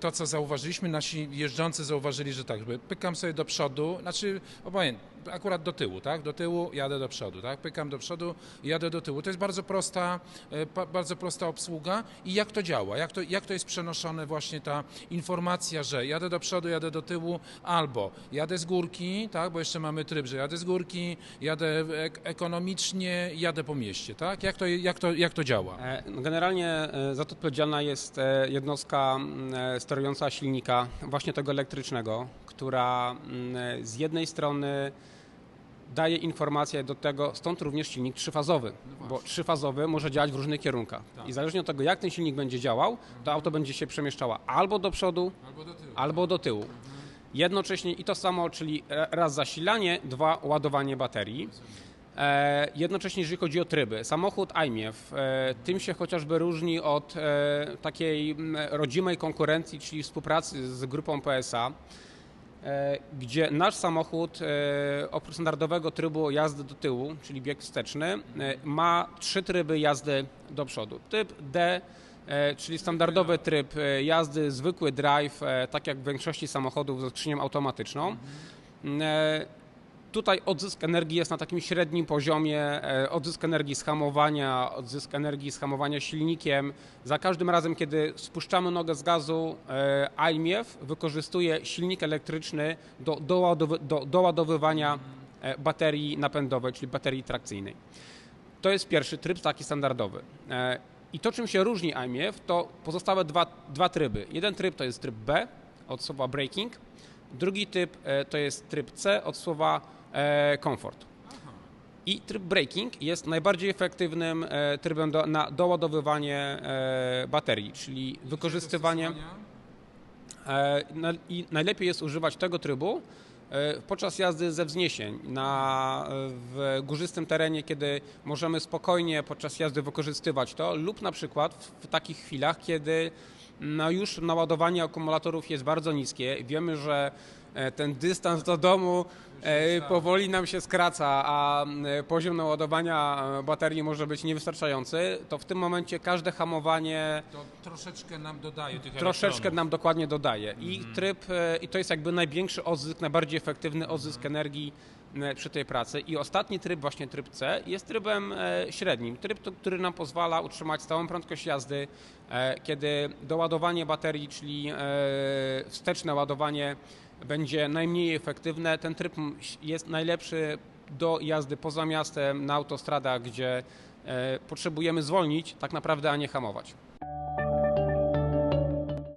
To, co zauważyliśmy, nasi jeżdżący zauważyli, że tak, że pykam sobie do przodu, znaczy obojętnie, akurat do tyłu, tak? Do tyłu, jadę do przodu, tak? Pykam do przodu, jadę do tyłu. To jest bardzo prosta, e, bardzo prosta obsługa i jak to działa? Jak to, jak to jest przenoszone właśnie ta informacja, że jadę do przodu, jadę do tyłu, albo jadę z górki, tak? Bo jeszcze mamy tryb, że jadę z górki, jadę ek- ekonomicznie, jadę po mieście, tak? Jak to, jak to, jak to działa? E, no Generalnie e, za to odpowiedzialna jest jednostka sterująca silnika, właśnie tego elektrycznego, która z jednej strony daje informacje do tego, stąd również silnik trzyfazowy, bo trzyfazowy może działać w różnych kierunkach. I zależnie od tego, jak ten silnik będzie działał, to auto będzie się przemieszczała albo do przodu, Albo do tyłu. albo do tyłu. Jednocześnie i to samo, czyli raz zasilanie, dwa ładowanie baterii. E, jednocześnie, jeżeli chodzi o tryby, samochód iMiew, e, tym się chociażby różni od e, takiej m, rodzimej konkurencji, czyli współpracy z grupą PSA, e, gdzie nasz samochód e, oprócz standardowego trybu jazdy do tyłu, czyli bieg wsteczny, e, ma trzy tryby jazdy do przodu. Typ D, e, czyli standardowy tryb e, jazdy, zwykły drive, e, tak jak w większości samochodów ze skrzynią automatyczną. E, Tutaj odzysk energii jest na takim średnim poziomie, e, odzysk energii z hamowania, odzysk energii z hamowania silnikiem. Za każdym razem, kiedy spuszczamy nogę z gazu, e, iMiew wykorzystuje silnik elektryczny do, do doładowywania e, baterii napędowej, czyli baterii trakcyjnej. To jest pierwszy tryb taki standardowy. I to, czym się różni iMiew, to pozostałe dwa, dwa tryby. Jeden tryb to jest tryb B od słowa braking, drugi typ e, to jest tryb C od słowa e, comfort. I tryb braking jest najbardziej efektywnym e, trybem do, na doładowywanie e, baterii, czyli wykorzystywanie. E, I najlepiej jest używać tego trybu e, podczas jazdy ze wzniesień na, w górzystym terenie, kiedy możemy spokojnie podczas jazdy wykorzystywać to, lub na przykład w, w takich chwilach, kiedy no już naładowanie akumulatorów jest bardzo niskie. Wiemy, że e, ten dystans do domu e, powoli nam się skraca, a e, poziom naładowania e, baterii może być niewystarczający, to w tym momencie każde hamowanie To troszeczkę nam dodaje tych troszeczkę elektronów. nam dokładnie dodaje. I tryb, e, i to jest jakby największy odzysk, najbardziej efektywny odzysk energii e, przy tej pracy. I ostatni tryb, właśnie tryb C, jest trybem e, średnim. Tryb, który nam pozwala utrzymać stałą prędkość jazdy, e, kiedy doładowanie baterii, czyli e, wsteczne ładowanie będzie najmniej efektywne. Ten tryb jest najlepszy do jazdy poza miastem, na autostradach, gdzie e, potrzebujemy zwolnić tak naprawdę, a nie hamować.